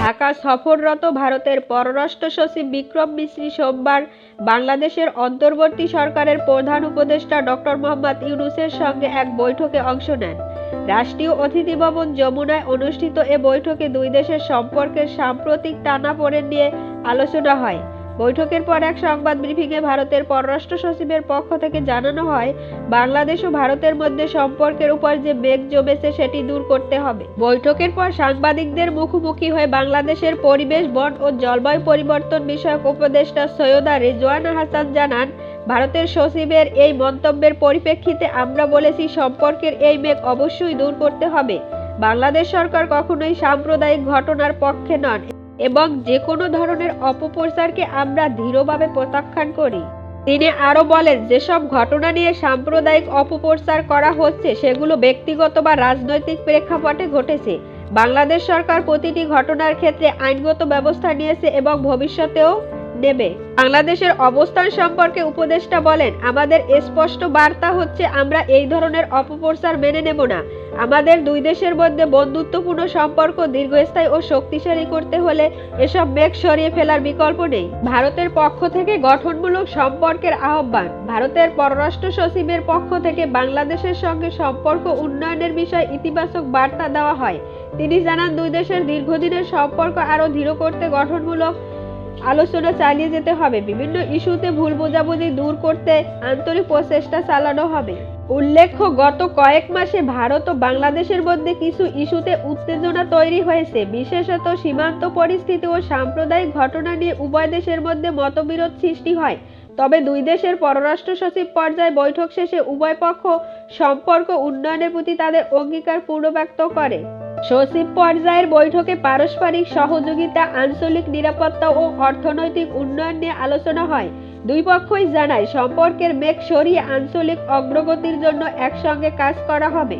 ঢাকা সফররত ভারতের পররাষ্ট্র সচিব বিক্রম মিশ্রি সোমবার বাংলাদেশের অন্তর্বর্তী সরকারের প্রধান উপদেষ্টা ডক্টর মোহাম্মদ ইউনুসের সঙ্গে এক বৈঠকে অংশ নেন। রাষ্ট্রীয় অতিথি ভবন যমুনায় অনুষ্ঠিত এ বৈঠকে দুই দেশের সম্পর্কের সাম্প্রতিক টানাপোড়েন নিয়ে আলোচনা হয়। বৈঠকের পর এক সংবাদ ব্রিফিংয়ে ভারতের পররাষ্ট্র সচিবের পক্ষ থেকে জানানো হয়, বাংলাদেশ ও ভারতের মধ্যে সম্পর্কের উপর যে মেঘ জমেছে সেটি দূর করতে হবে। বৈঠকের পর সাংবাদিকদের মুখোমুখি হয়ে বাংলাদেশের পরিবেশ, বন ও জলবায়ু পরিবর্তন বিষয়ক উপদেষ্টা সৈয়দা রেজওয়ানা হাসান জানান, ভারতের সচিবের এই মন্তব্যের পরিপ্রেক্ষিতে আমরা বলেছি, সম্পর্কের এই মেঘ অবশ্যই দূর করতে হবে। বাংলাদেশ সরকার কখনোই সাম্প্রদায়িক ঘটনার পক্ষে নন এবং যে কোনো ধরনের অপপ্রচারকে আমরা দৃঢ়ভাবে প্রত্যাখ্যান করি। তিনি আরও বলেন, যেসব ঘটনা নিয়ে সাম্প্রদায়িক অপপ্রচার করা হচ্ছে, সেগুলো ব্যক্তিগত বা রাজনৈতিক প্রেক্ষাপটে ঘটেছে। বাংলাদেশ সরকার প্রতিটি ঘটনার ক্ষেত্রে আইনগত ব্যবস্থা নিয়েছে এবং ভবিষ্যতেও নেবে। বাংলাদেশের অবস্থান সম্পর্কে উপদেষ্টা বলেন, আমাদের স্পষ্ট বার্তা হচ্ছে, আমরা এই ধরনের অপপ্রচার মেনে নেব না। আমাদের দুই দেশের মধ্যে বন্ধুত্বপূর্ণ সম্পর্ক দীর্ঘস্থায়ী ও শক্তিশালী করতে হলে এসব মেঘ সরিয়ে ফেলার বিকল্প নেই। ভারতের পক্ষ থেকে গঠনমূলক সম্পর্কের আহ্বান। ভারতের পররাষ্ট্র সচিবের পক্ষ থেকে বাংলাদেশের সঙ্গে সম্পর্ক উন্নয়নের বিষয়ে ইতিবাচক বার্তা দেওয়া হয়। তিনি জানান, দুই দেশের দীর্ঘদিনের সম্পর্ক আরও দৃঢ় করতে গঠনমূলক আলোচনা চালিয়ে যেতে হবে। বিভিন্ন ইস্যুতে ভুল বোঝাবুঝি দূর করতে আন্তরিক প্রচেষ্টা চালানো হবে। উল্লেখ্য, গত কয়েক মাসে ভারত ও বাংলাদেশের মধ্যে কিছু ইস্যুতে উত্তেজনা তৈরি হয়েছে। বিশেষত সীমান্ত পরিস্থিতি ও সাম্প্রদায়িক ঘটনা নিয়ে উভয় দেশের মধ্যে মতবিরোধ সৃষ্টি হয়। তবে দুই দেশের পররাষ্ট্র সচিব পর্যায়ে বৈঠক শেষে উভয় পক্ষ সম্পর্ক উন্নয়নের প্রতি তাদের অঙ্গীকার পুনর্ব্যক্ত করে। সচিব পর্যায়ের বৈঠকে পারস্পরিক সহযোগিতা, আঞ্চলিক নিরাপত্তা ও অর্থনৈতিক উন্নয়ন নিয়ে আলোচনা হয়। দুই পক্ষই জানায় সম্পর্কের মেঘ সরিয়ে আঞ্চলিক অগ্রগতির জন্য একসঙ্গে কাজ করা হবে।